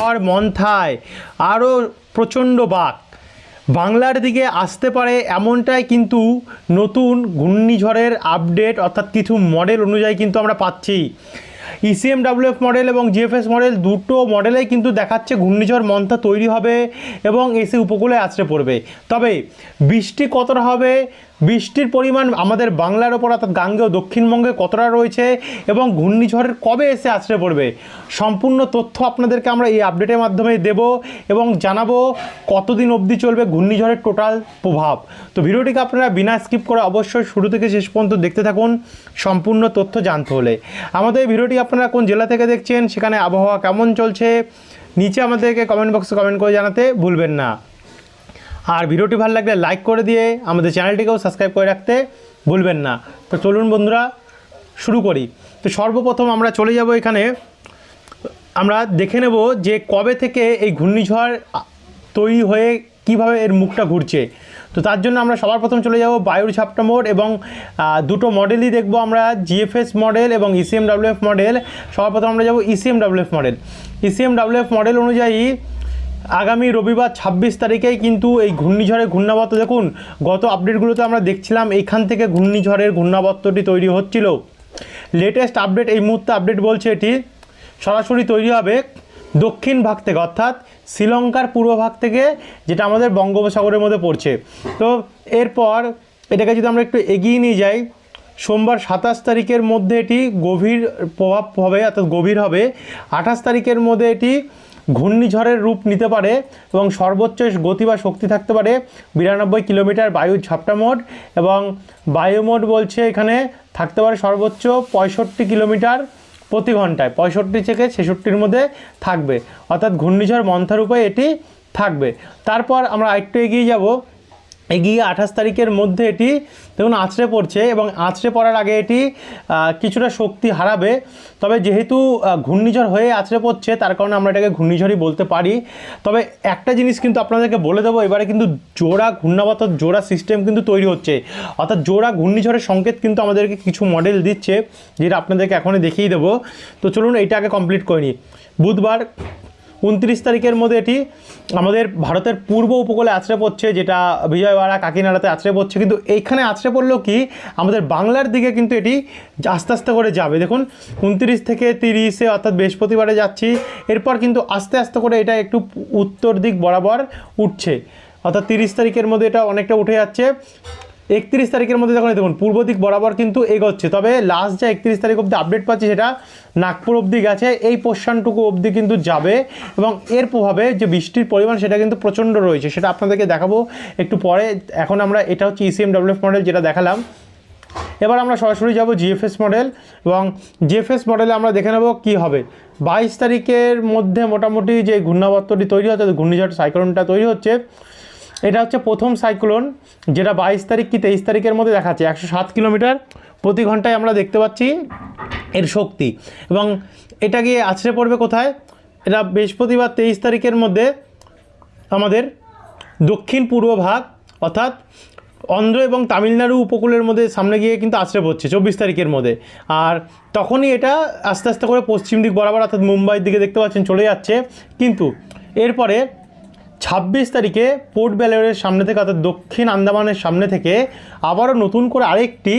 ঘূর্ণিঝড় মন্থায় আরও প্রচণ্ড বাক বাংলার দিকে আসতে পারে এমনটাই কিন্তু নতুন ঘূর্ণিঝড়ের আপডেট অর্থাৎ কিছু মডেল অনুযায়ী কিন্তু আমরা পাচ্ছি। E ইসিএমডাব্লিউএফ মডেল এবং জিএফএস মডেল দুটো মডেলেই কিন্তু দেখাচ্ছে ঘূর্ণিঝড় মন্থা তৈরি হবে এবং এসে উপকূলে আছড়ে পড়বে। তবে বৃষ্টি কতটা হবে বৃষ্টির পরিমাণ আমাদের বাংলার ওপর, অর্থাৎ গাঙ্গেয় দক্ষিণবঙ্গে কতটা রয়েছে এবং ঘূর্ণিঝড়ের কবে এসে আছড়ে পড়বে? সম্পূর্ণ তথ্য আপনাদেরকে আমরা এই আপডেটের মাধ্যমে দেব এবং জানাব কতদিন অবধি চলবে ঘূর্ণিঝড়ের টোটাল প্রভাব। তো ভিডিওটিকে আপনারা বিনা স্কিপ করে অবশ্যই শুরু থেকে শেষ পর্যন্ত দেখতে থাকুন, সম্পূর্ণ তথ্য জানতে হলে। আমাদের এই ভিডিওটি আপনারা কোন জেলা থেকে দেখছেন, সেখানে আবহাওয়া কেমন চলছে, নিচে আমাদেরকে কমেন্ট বক্সে কমেন্ট করে জানাতে ভুলবেন না। আর ভিডিওটি ভালো লাগলে লাইক করে দিয়ে আমাদের চ্যানেলটিকেও সাবস্ক্রাইব করে রাখতে ভুলবেন না। তো চলুন বন্ধুরা, শুরু করি। তো সর্বপ্রথম আমরা চলে যাব এখানে। আমরা দেখে নেব যে কবে থেকে এই ঘূর্ণিঝড় তৈরি হয়ে কীভাবে এর মুখটা ঘুরছে। তো তার জন্য আমরা সবার প্রথম চলে যাব বায়ুর ঝাপটা মোড এবং দুটো মডেলই দেখব আমরা জিএফএস মডেল এবং E ইসিএমডাব্লিউএফ মডেল সবার প্রথম আমরা যাব E ECMWF model E ECMWF model অনুযায়ী আগামী রবিবার ছাব্বিশ তারিখেই কিন্তু এই ঘূর্ণিঝড়ের ঘূর্ণাবর্ত, দেখুন, গত আপডেটগুলোতে আমরা দেখছিলাম এইখান থেকে ঘূর্ণিঝড়ের ঘূর্ণাবর্তটি তৈরি হচ্ছিল। লেটেস্ট আপডেট এই মুহূর্তে আপডেট বলছে এটি, সরাসরি তৈরি হবে দক্ষিণ ভাগ থেকে, অর্থাৎ শ্রীলঙ্কার পূর্ব ভাগ থেকে, যেটা আমাদের বঙ্গোপসাগরের মধ্যে পড়ছে। তো এরপর এটাকে যদি আমরা একটু এগিয়ে নিয়ে যাই, সোমবার সাতাশ তারিখের মধ্যে এটি গভীর প্রভাব হবে, অর্থাৎ গভীর হবে। আঠাশ তারিখের মধ্যে এটি ঘূর্ণিঝড়ের রূপ নিতে পারে এবং সর্বোচ্চ গতি বা শক্তি থাকতে পারে বিরানব্বই কিলোমিটার বায়ুর ঝাপটা মোড এবং বায়ু মোড বলছে এখানে থাকতে পারে সর্বোচ্চ পঁয়ষট্টি কিলোমিটার প্রতি ঘন্টায়। পঁয়ষট্টি থেকে ছেষট্টির মধ্যে থাকবে। অর্থাৎ ঘূর্ণিঝড় মন্থারূপে এটি থাকবে। তারপর আমরা একটু এগিয়ে যাব। এগিয়ে আঠাশ তারিখের মধ্যে এটি, দেখুন আছড়ে পড়ছে এবং আছড়ে পড়ার আগে এটি কিছুটা শক্তি হারাবে। তবে যেহেতু ঘূর্ণিঝড় হয়ে আছড়ে পড়ছে, তার কারণে আমরা এটাকে ঘূর্ণিঝড়ই বলতে পারি। তবে একটা জিনিস কিন্তু আপনাদেরকে বলে দেবো, এবারে কিন্তু জোড়া ঘূর্ণাবর্ত জোড়া সিস্টেম কিন্তু তৈরি হচ্ছে। অর্থাৎ জোড়া ঘূর্ণিঝড়ের সংকেত কিন্তু আমাদেরকে কিছু মডেল দিচ্ছে, যেটা আপনাদেরকে এখনই দেখিয়ে দেবো। তো চলুন, এইটা আগে কমপ্লিট করে নিই। বুধবার উনত্রিশ তারিখের মধ্যে এটি আমাদের ভারতের পূর্ব উপকূলে আছড়ে পড়ছে, যেটা বিজয়ওয়াড়া, কাকিনাড়াতে আছড়ে পড়ছে। কিন্তু এইখানে আছড়ে পড়লেও কি, আমাদের বাংলার দিকে কিন্তু এটি আস্তে আস্তে করে যাবে। দেখুন, উনত্রিশ থেকে তিরিশে অর্থাৎ বৃহস্পতিবারে যাচ্ছি, এরপর কিন্তু আস্তে আস্তে করে এটা একটু উত্তর দিক বরাবর উঠছে। অর্থাৎ তিরিশ তারিখের মধ্যে এটা অনেকটা উঠে যাচ্ছে। একত্রিশ তারিখের মধ্যে যখন দেখুন, পূর্ব দিক বরাবর কিন্তু এগোচ্ছে, তবে লাস্ট যে একত্রিশ তারিখ অবধি আপডেট পাচ্ছি সেটা নাগপুর অবধি গেছে, এই পোর্শনটুকু অবধি কিন্তু যাবে এবং এর প্রভাবে যে বৃষ্টির পরিমাণ সেটা কিন্তু প্রচণ্ড রয়েছে, সেটা আপনাদেরকে দেখাবো একটু পরে। এখন আমরা, এটা হচ্ছে E ইসিএমডাব্লিউএফ মডেল যেটা দেখালাম। এবার আমরা সরাসরি যাব জিএফএস মডেল এবং জিএফএস মডেলে আমরা দেখে নেব কী হবে। বাইশ তারিখের মধ্যে মোটামুটি যে ঘূর্ণাবর্তটি তৈরি হচ্ছে, ঘূর্ণিঝড় সাইক্লোনটা তৈরি হচ্ছে এটা হচ্ছে প্রথম সাইক্লোন, যেটা বাইশ তারিখ কি তেইশ তারিখের মধ্যে দেখাচ্ছে। একশো সাত কিলোমিটার প্রতি ঘন্টায় আমরা দেখতে পাচ্ছি এর শক্তি। এবং এটা গিয়ে আছড়ে পড়বে কোথায়? এটা বৃহস্পতিবার তেইশ তারিখের মধ্যে আমাদের দক্ষিণ পূর্ব ভাগ, অর্থাৎ অন্ধ্র এবং তামিলনাড়ু উপকূলের মধ্যে সামনে গিয়ে কিন্তু আছড়ে পড়ছে চব্বিশ তারিখের মধ্যে। আর তখনই এটা আস্তে আস্তে করে পশ্চিম দিক বরাবর, অর্থাৎ মুম্বাইয়ের দিকে দেখতে পাচ্ছেন, চলে যাচ্ছে। কিন্তু এরপরে ছাব্বিশ তারিখে পোর্ট ব্যালেয়ারের সামনে থেকে অর্থাৎ দক্ষিণ আন্দামানের সামনে থেকে আবারও নতুন করে আরেকটি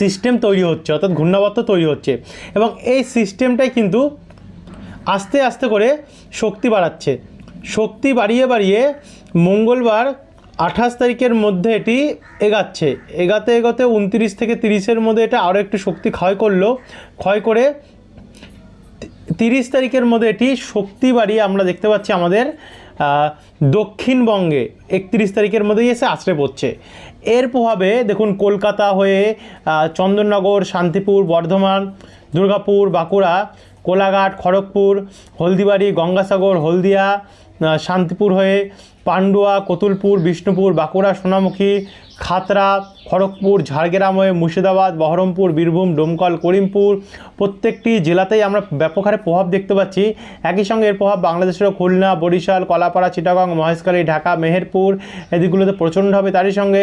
সিস্টেম তৈরি হচ্ছে, অর্থাৎ ঘূর্ণাবর্ত তৈরি হচ্ছে। এবং এই সিস্টেমটাই কিন্তু আস্তে আস্তে করে শক্তি বাড়াচ্ছে। শক্তি বাড়িয়ে বাড়িয়ে মঙ্গলবার আঠাশ তারিখের মধ্যে এটি এগাচ্ছে। এগাতে এগাতে উনত্রিশ থেকে তিরিশের মধ্যে এটা আরও একটু শক্তি ক্ষয় করল। ক্ষয় করে তিরিশ তারিখের মধ্যে এটি শক্তি বাড়িয়ে আমরা দেখতে পাচ্ছি আমাদের দক্ষিণবঙ্গে একত্রিশ তারিখের মধ্যেই এসে আশ্রে পড়ছে। এর প্রভাবে দেখুন কলকাতা হয়ে চন্দননগর, শান্তিপুর, বর্ধমান, দুর্গাপুর, বাঁকুড়া, কোলাঘাট, খড়গপুর, হলদিবাড়ি, গঙ্গাসাগর, হলদিয়া শান্তিপুর হয়ে, পান্ডুয়া, কতুলপুর, বিষ্ণুপুর, বাঁকুড়া, সোনামুখী খাতড়া খড়গপুর, ঝাড়গ্রাম হয়ে মুর্শিদাবাদ, বহরমপুর, বীরভূম, ডোমকল, করিমপুর প্রত্যেকটি জেলাতেই আমরা ব্যাপক হারে প্রভাব দেখতে পাচ্ছি। একই সঙ্গে এর প্রভাব বাংলাদেশেরও খুলনা, বরিশাল, কলাপাড়া, চিটাগং, মহেশখালী, ঢাকা, মেহেরপুর এদিকগুলোতে প্রচণ্ড হবে। তারই সঙ্গে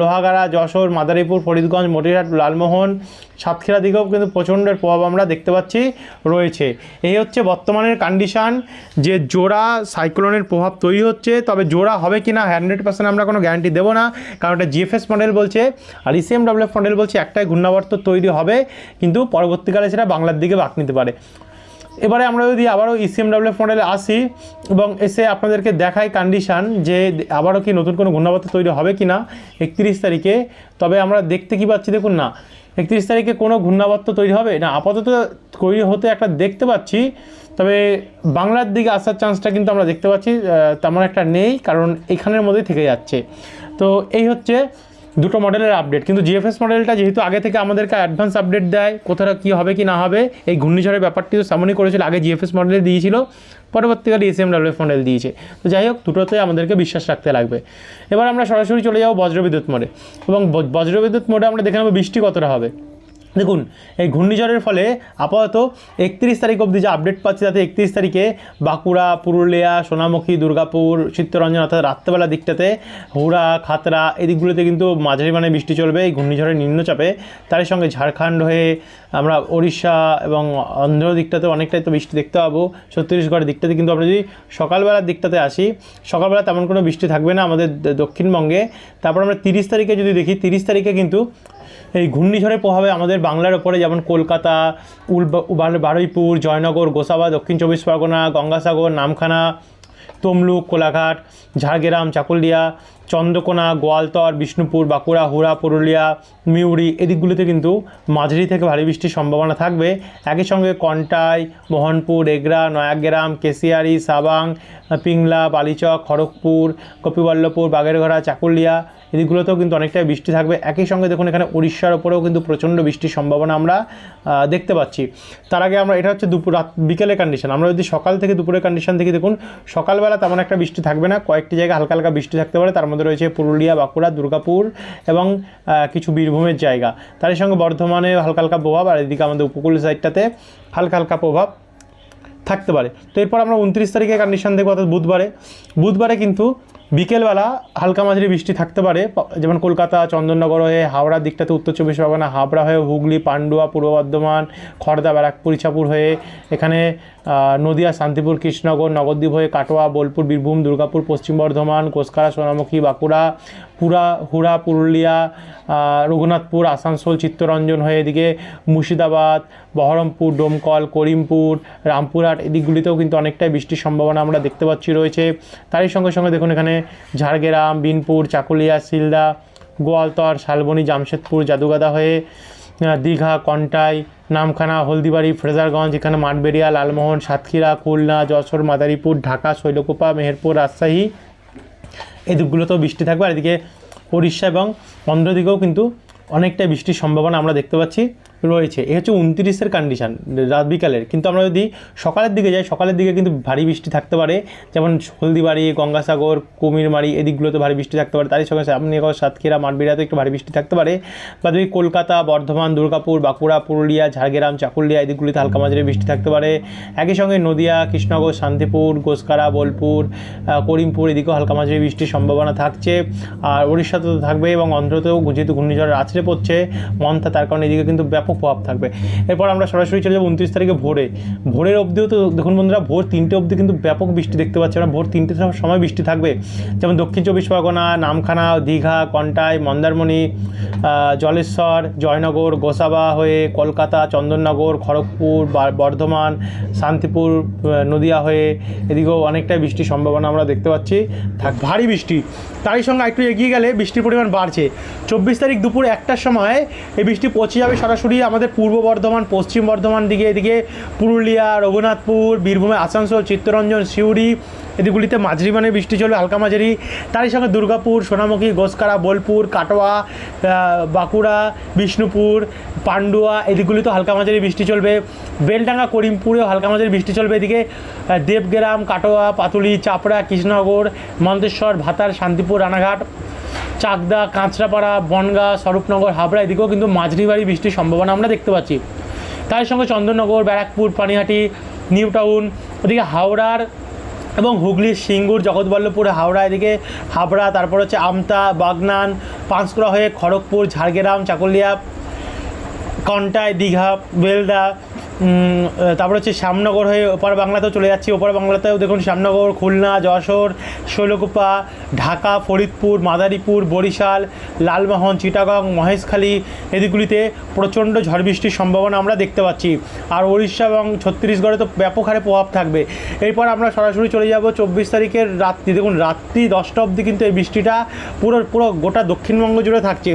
লোহাগাড়া, যশোর, মাদারীপুর, ফরিদগঞ্জ, মতিরহাট, লালমোহন, সাতক্ষীরা দিকেও কিন্তু প্রচণ্ডের প্রভাব আমরা দেখতে পাচ্ছি রয়েছে। এই হচ্ছে বর্তমানের কন্ডিশান যে জোড়া সাইক্লোনের প্রভাব তৈরি হচ্ছে। তবে জোড়া হবে কি না হান্ড্রেড পার্সেন্ট আমরা কোনো গ্যারান্টি দেবো না। কারণ এটা জিএফএস মডেল বলছে আর E ইসিএম ডাব্লিউএফ মডেল বলছে একটাই ঘূর্ণাবর্ত তৈরি হবে, কিন্তু পরবর্তীকালে সেটা বাংলার দিকে বাঁক নিতে পারে। এবারে আমরা যদি আবারও E ইসিএম ডাব্লিউএফ মডেলে আসি এবং এসে আপনাদেরকে দেখাই কন্ডিশান যে আবারও কি নতুন কোনো ঘূর্ণাবর্ত তৈরি হবে কি না একত্রিশ তারিখে, তবে আমরা দেখতে কি পাচ্ছি দেখুন না, একত্রিশ তারিখে কোনো ঘূর্ণাবর্ত তৈরি হবে? না, আপাতত তৈরি হতে একটা দেখতে পাচ্ছি, তবে বাংলার দিকে আসার চান্সটা কিন্তু আমরা দেখতে পাচ্ছি তেমন একটা নেই, কারণ এখানের মধ্যেই থেকে যাচ্ছে। তো এই হচ্ছে দুটো মডেলের আপডেট কিন্তু জিএফএস মডেলটা যেহেতু আগে থেকে আমাদেরকে অ্যাডভান্স আপডেট দেয় কোথাও কী হবে, কি না হবে, এই ঘূর্ণিঝড়ের ব্যাপারটি তো সামনে করেছিল, আগে জিএফএস মডেলে দিয়েছিল, পরবর্তীকালে এসএম ডাব্লিউএফ মডেল দিয়েছে। তো যাই হোক, দুটোতে আমাদেরকে বিশ্বাস রাখতে লাগবে। এবার আমরা সরাসরি চলে যাব বজ্রবিদ্যুৎ মোডে এবং বজ- বজ্রবিদ্যুৎ মোডে আমরা দেখে নেব বৃষ্টি কতটা হবে। দেখুন, এই ঘূর্ণিঝড়ের ফলে আপাতত একত্রিশ তারিখ অবধি যে আপডেট পাচ্ছি তাতে একত্রিশ তারিখে বাঁকুড়া, পুরুলিয়া, সোনামুখী, দুর্গাপুর, চিত্তরঞ্জন অর্থাৎ রাত্রেবেলা দিকটাতে হুড়া খাতরা এই দিকগুলোতে কিন্তু মাঝারি মানে বৃষ্টি চলবে। এই ঘূর্ণিঝড়ের নিম্নচাপে তার সঙ্গে ঝাড়খণ্ড হয়ে আমরা ওড়িশা এবং অন্ধ্র দিকটাতে অনেকটাই তো বৃষ্টি দেখতে পাবো। ছত্তিশগড়ের দিকটাতে কিন্তু আমরা যদি সকালবেলার দিকটাতে আসি, সকালবেলা তেমন কোনো বৃষ্টি থাকবে না আমাদের দক্ষিণবঙ্গে। তারপর আমরা তিরিশ তারিখে যদি দেখি, তিরিশ তারিখে কিন্তু এই ঘূর্ণিঝড়ের প্রভাবে আমাদের বাংলার ওপরে যেমন কলকাতা, উল বারুইপুর, জয়নগর, গোসাবা, দক্ষিণ চব্বিশ পরগনা, গঙ্গাসাগর, নামখানা তমলুক, কোলাঘাট, ঝাড়গ্রাম, চাকুলিয়া, চন্দ্রকোনা, গোয়ালতর, বিষ্ণুপুর, বাঁকুড়া, হুড়া, পুরুলিয়া, মিউরি এদিকগুলিতে কিন্তু মাঝারি থেকে ভারী বৃষ্টির সম্ভাবনা থাকবে। একই সঙ্গে কন্টাই, মোহনপুর, এগরা, নয়াগ্রাম, কেশিয়ারি, সাবাং, পিংলা, বালিচক, খড়গপুর গোপীবল্লভপুর বাগেরঘরা চাকুলিয়া এদিকগুলোতেও কিন্তু অনেকটাই বৃষ্টি থাকবে। একই সঙ্গে দেখুন এখানে উড়িষ্যার ওপরেও কিন্তু প্রচণ্ড বৃষ্টির সম্ভাবনা আমরা দেখতে পাচ্ছি। তার আগে আমরা, এটা হচ্ছে দুপুর, রাত, বিকেলের কন্ডিশন আমরা যদি সকাল থেকে দুপুরের কন্ডিশন থেকে দেখুন সকালবেলা তেমন একটা বৃষ্টি থাকবে না। কয়েকটি জায়গায় হালকা হালকা বৃষ্টি থাকতে পারে। তার মধ্যে রয়েছে পুরুলিয়া, বাঁকুড়া, দুর্গাপুর এবং কিছু বীরভূমের জায়গা। তার সঙ্গে বর্ধমানে হালকা হালকা প্রভাব, আর এদিকে আমাদের উপকূল সাইডটাতে হালকা হালকা প্রভাব। থাকতে পারে। তো এরপর আমরা উনত্রিশ তারিখে কন্ডিশন দেখব, অর্থাৎ বুধবারে। বুধবারে কিন্তু বিকেলবেলা হালকা মাঝারি বৃষ্টি থাকতে পারে যেমন কলকাতা, চন্দননগর হয়ে হাওড়ার দিকটাতে উত্তর চব্বিশ পরগনা, হাবড়া হয়ে হুগলি, পান্ডুয়া, পূর্ব বর্ধমান খড়দা ব্যারাকপুর, ইছাপুর হয়ে এখানে নদিয়া, শান্তিপুর, কৃষ্ণনগর, নবদ্বীপ হয়ে কাটোয়া, বোলপুর, বীরভূম, দুর্গাপুর, পশ্চিম বর্ধমান কোসকারা সোনামুখী, বাঁকুড়া পুরা, হুড়া, পুরুলিয়া রঘুনাথপুর, আসানসোল, চিত্তরঞ্জন হয়ে এদিকে মুর্শিদাবাদ, বহরমপুর, ডোমকল, করিমপুর, রামপুরহাট এদিকগুলিতেও কিন্তু অনেকটাই বৃষ্টির সম্ভাবনা আমরা দেখতে পাচ্ছি রয়েছে। তারই সঙ্গে সঙ্গে দেখুন এখানে ঝাড়গ্রাম, বিনপুর, চাকুলিয়া শিলদা গোয়ালতর, শালবনী, জামশেদপুর, জাদুগাদা হয়ে দীঘা, কন্টাই, নামখানা, হলদিবাড়ি, ফ্রেজারগঞ্জ, এখানে মাঠবেড়িয়া, লালমোহন, সাতক্ষীরা, খুলনা, যশোর, মাদারীপুর, ঢাকা, শৈলকুপা, মেহেরপুর, রাজশাহী এই দিকগুলোতেও বৃষ্টি থাকবে। আর এদিকে উড়িষ্যা এবং অন্ধ্র দিকেও কিন্তু অনেকটা বৃষ্টির সম্ভাবনা আমরা দেখতে পাচ্ছি। রয়েছে। এ হচ্ছে উনত্রিশের কন্ডিশন রাত বিকালের। কিন্তু আমরা যদি সকালের দিকে যাই, সকালের দিকে কিন্তু ভারী বৃষ্টি থাকতে পারে। যেমন হলদিবাড়ি, গঙ্গাসাগর, কুমিরমারি, এদিকগুলোতে ভারী বৃষ্টি থাকতে পারে। তারই সঙ্গে সামনেগর সাতক্ষীরা মাঠবিড়াতে একটু ভারী বৃষ্টি থাকতে পারে। বা যদি কলকাতা, বর্ধমান, দুর্গাপুর, বাঁকুড়া, পুরুলিয়া, ঝাড়গ্রাম, চাকুলিয়া, এদিকগুলিতে হালকা মাঝারি বৃষ্টি থাকতে পারে। একই সঙ্গে নদিয়া, কৃষ্ণনগর, শান্তিপুর গোসকারা বোলপুর করিমপুর, এদিকেও হালকা মাঝারি বৃষ্টির সম্ভাবনা থাকছে। আর উড়িষ্যাতে তো থাকবে এবং অন্ধ্রতেও যেহেতু ঘূর্ণিঝড় আছড়ে পড়ছে, মন্থা তার কারণে এদিকে কিন্তু ব্যাপক প্রভাব থাকবে। এরপর আমরা সরাসরি চলে যাব উনত্রিশ তারিখে ভোরে। ভোরের অবধিও তো দেখুন বন্ধুরা, ভোর তিনটে অবধি কিন্তু ব্যাপক বৃষ্টি দেখতে পাচ্ছি আমরা। ভোর তিনটে সময় বৃষ্টি থাকবে। যেমন দক্ষিণ চব্বিশ পরগনা, নামখানা, দীঘা, কন্টাই, মন্দারমণি জলেশ্বর, জয়নগর, গোসাবা হয়ে কলকাতা, চন্দননগর, খড়গপুর বর্ধমান, শান্তিপুর নদিয়া হয়ে এদিকেও অনেকটাই বৃষ্টির সম্ভাবনা আমরা দেখতে পাচ্ছি। থাক, ভারী বৃষ্টি। তারই সঙ্গে একটু এগিয়ে গেলে বৃষ্টির পরিমাণ বাড়ছে। চব্বিশ তারিখ দুপুর একটার সময় এই বৃষ্টি পৌঁছে যাবে সরাসরি আমাদের পূর্ব বর্ধমান, পশ্চিম বর্ধমান দিকে এদিকে পুরুলিয়া, রঘুনাথপুর বীরভূমে আসানসোল, চিত্তরঞ্জন, সিউড়ি এদিকগুলিতে মাঝারি মানে বৃষ্টি চলবে, হালকা মাঝারি। তারই সঙ্গে দুর্গাপুর, সোনামুখী, গোসকারা, বোলপুর, কাটোয়া বাঁকুড়া, বিষ্ণুপুর, পান্ডুয়া এদিকগুলিতেও হালকা মাঝারি বৃষ্টি চলবে। বেলডাঙ্গা, করিমপুরেও হালকা মাঝারি বৃষ্টি চলবে এদিকে। দেবগ্রাম, কাটোয়া, পাতুলি, চাপড়া, কৃষ্ণনগর, মন্তেশ্বর, ভাতার, শান্তিপুর, রানাঘাট। চাকদা, কাঁচরাপাড়া, বনগাঁ, স্বরূপনগর, হাবড়া, এদিকেও কিন্তু মাঝারি ভারী বৃষ্টির সম্ভাবনা আমরা দেখতে পাচ্ছি। তার সঙ্গে চন্দননগর ব্যারাকপুর, পানিহাটি, নিউ টাউন, ওদিকে হাওড়ার এবং হুগলির সিঙ্গুর, জগৎবল্লভপুর হাওড়া, এদিকে হাবড়া, তারপর হচ্ছে আমতা, বাগনান, পাঁশকুড়া হয়ে খড়গপুর, ঝাড়গ্রাম, চাকুলিয়া কন্টায় দীঘা, বেলদা তারপর হচ্ছে শ্যামনগর হয়ে ওপার বাংলাতেও চলে যাচ্ছি। ওপার বাংলাতেও দেখুন শ্যামনগর, খুলনা, যশোর, শৈলকুপা, ঢাকা, ফরিদপুর, মাদারীপুর, বরিশাল, লালমোহন, চিটাগং, মহেশখালী এদিকগুলিতে প্রচণ্ড ঝড় বৃষ্টির সম্ভাবনা আমরা দেখতে পাচ্ছি। আর উড়িষ্যা এবং ছত্তিশগড়ে তো ব্যাপক হারে প্রভাব থাকবে। এরপর আমরা সরাসরি চলে যাব চব্বিশ তারিখের রাত্রি। দেখুন, রাত্রি দশটা অবধি কিন্তু এই বৃষ্টিটা পুরো পুরো গোটা দক্ষিণবঙ্গ জুড়ে থাকছে।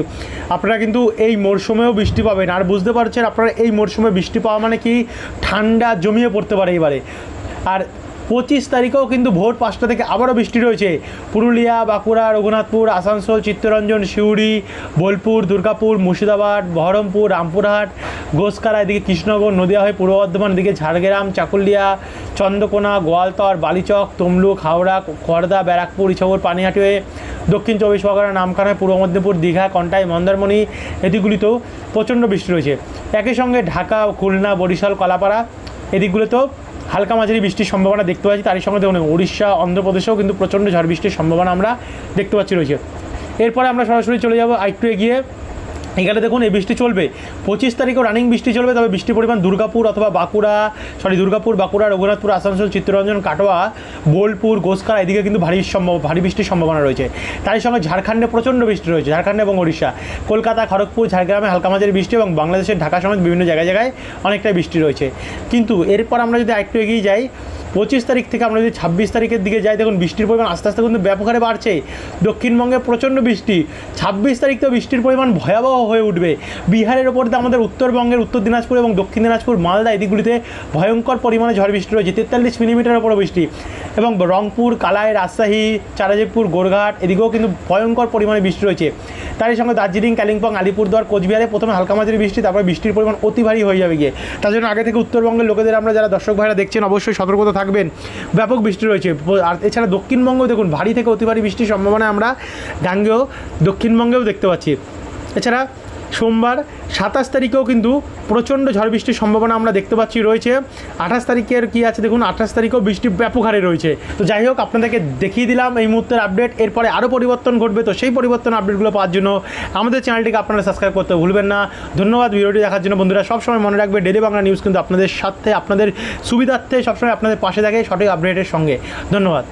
আপনারা কিন্তু এই মরশুমেও বৃষ্টি পাবেন। আর বুঝতে পারছেন আপনারা এই মরশুমে বৃষ্টি পাওয়া মানে কি? ঠান্ডা জমিয়ে পড়তে পারে এবারে। আর পঁচিশ তারিখেও কিন্তু ভোর পাঁচটা থেকে আবারও বৃষ্টি রয়েছে। পুরুলিয়া, বাঁকুড়া, রঘুনাথপুর, আসানসোল, চিত্তরঞ্জন সিউড়ি বোলপুর, দুর্গাপুর, মুর্শিদাবাদ, বহরমপুর, রামপুরহাট গোসকারা এদিকে কৃষ্ণনগর, নদিয়া হয়ে পূর্ব বর্ধমান, এদিকে ঝাড়গ্রাম, চাকুলিয়া, চন্দ্রকোনা, গোয়ালতর, বালিচক, তমলুক, হাওড়া খড়দা ব্যারাকপুর, ইছাপুর, পানিহাটি হয়ে দক্ষিণ চব্বিশ পরগনা, নামখানা পূর্ব মেদিনীপুর, দীঘা, কন্টাই, মন্দারমণি এদিকগুলিতেও প্রচণ্ড বৃষ্টি রয়েছে। একই সঙ্গে ঢাকা, খুলনা, বরিশাল, কলাপাড়া এদিকগুলোতেও হালকা মাঝারি বৃষ্টির সম্ভাবনা দেখতে পাচ্ছি, তারই সঙ্গে দেখুন উড়িষ্যা অন্ধ্রপ্রদেশেও কিন্তু প্রচণ্ড ঝড় বৃষ্টির সম্ভাবনা আমরা দেখতে পাচ্ছি রয়েছে। এরপরে আমরা সরাসরি চলে যাব আরেকটু এগিয়ে। এখানে দেখুন, এই বৃষ্টি চলবে। পঁচিশ তারিখেও রানিং বৃষ্টি চলবে, তবে বৃষ্টির পরিমাণ দুর্গাপুর অথবা বাঁকুড়া সরি দুর্গাপুর, বাঁকুড়া, রঘুনাথপুর, আসানসোল, চিত্তরঞ্জন, কাটোয়া, বোলপুর গোসকারা এদিকে কিন্তু ভারী সম্ভব ভারী বৃষ্টির সম্ভাবনা রয়েছে। তারই সঙ্গে ঝাড়খণ্ডে প্রচণ্ড বৃষ্টি রয়েছে, ঝাড়খণ্ড এবং ওড়িশা। কলকাতা, খড়গপুর, ঝাড়গ্রামে হালকা মাঝারি বৃষ্টি এবং বাংলাদেশের ঢাকা সমেত বিভিন্ন জায়গায় জায়গায় অনেকটাই বৃষ্টি রয়েছে। কিন্তু এরপর আমরা যদি আরেকটু এগিয়ে যাই পঁচিশ তারিখ থেকে আমরা যদি ছাব্বিশ তারিখের দিকে যাই, দেখুন বৃষ্টির পরিমাণ আস্তে আস্তে কিন্তু ব্যাপক হারে বাড়ছে। দক্ষিণবঙ্গে প্রচণ্ড বৃষ্টি। ছাব্বিশ তারিখ তো বৃষ্টির পরিমাণ ভয়াবহ হয়ে উঠবে। বিহারের ওপর দিয়ে আমাদের উত্তরবঙ্গের, উত্তর দিনাজপুর এবং দক্ষিণ দিনাজপুর, মালদা এদিকগুলিতে ভয়ঙ্কর পরিমাণে ঝড় বৃষ্টি রয়েছে। তেতাল্লিশ মিলিমিটার ওপর বৃষ্টি। এবং রংপুর, কালাই, রাজশাহী চারাজিপুর গোরঘাট, এদিকেও কিন্তু ভয়ঙ্কর পরিমাণে বৃষ্টি রয়েছে। তারই সঙ্গে দার্জিলিং, কালিম্পং আলিপুরদুয়ার কোচবিহারে প্রথমে হালকা মাঝারি বৃষ্টি, তারপরে বৃষ্টির পরিমাণ অতি ভারী হয়ে যাবে গিয়ে। তার জন্য আগে থেকে উত্তরবঙ্গের লোকেদের আমরা যারা দর্শক ভাইরা দেখছেন, অবশ্যই সতর্কতা থাকবেন। ব্যাপক বৃষ্টি রয়েছে। আর এছাড়া দক্ষিণবঙ্গেও দেখুন, ভারী থেকে অতি ভারী বৃষ্টির সম্ভাবনা আমরা গাঙ্গেও দক্ষিণবঙ্গেও দেখতে পাচ্ছি। এছাড়া সোমবার সাতাশ তারিখেও কিন্তু প্রচণ্ড ঝড় বৃষ্টির সম্ভাবনা আমরা দেখতে পাচ্ছি, রয়েছে। আঠাশ তারিখের কি আছে দেখুন, আঠাশ তারিখেও বৃষ্টি ব্যাপক হারে রয়েছে। তো যাই হোক, আপনাদেরকে দেখিয়ে দিলাম এই মুহূর্তের আপডেট এরপরে আরও পরিবর্তন ঘটবে। তো সেই পরিবর্তন আপডেটগুলো পাওয়ার জন্য আমাদের চ্যানেলটিকে আপনারা সাবস্ক্রাইব করতে ভুলবেন না। ধন্যবাদ ভিডিওটি দেখার জন্য। বন্ধুরা, সবসময় মনে রাখবে ডেলি বাংলা নিউজ কিন্তু আপনাদের সাথে, আপনাদের সুবিধার্থে সবসময় আপনাদের পাশে থাকে সঠিক আপডেটের সঙ্গে। ধন্যবাদ।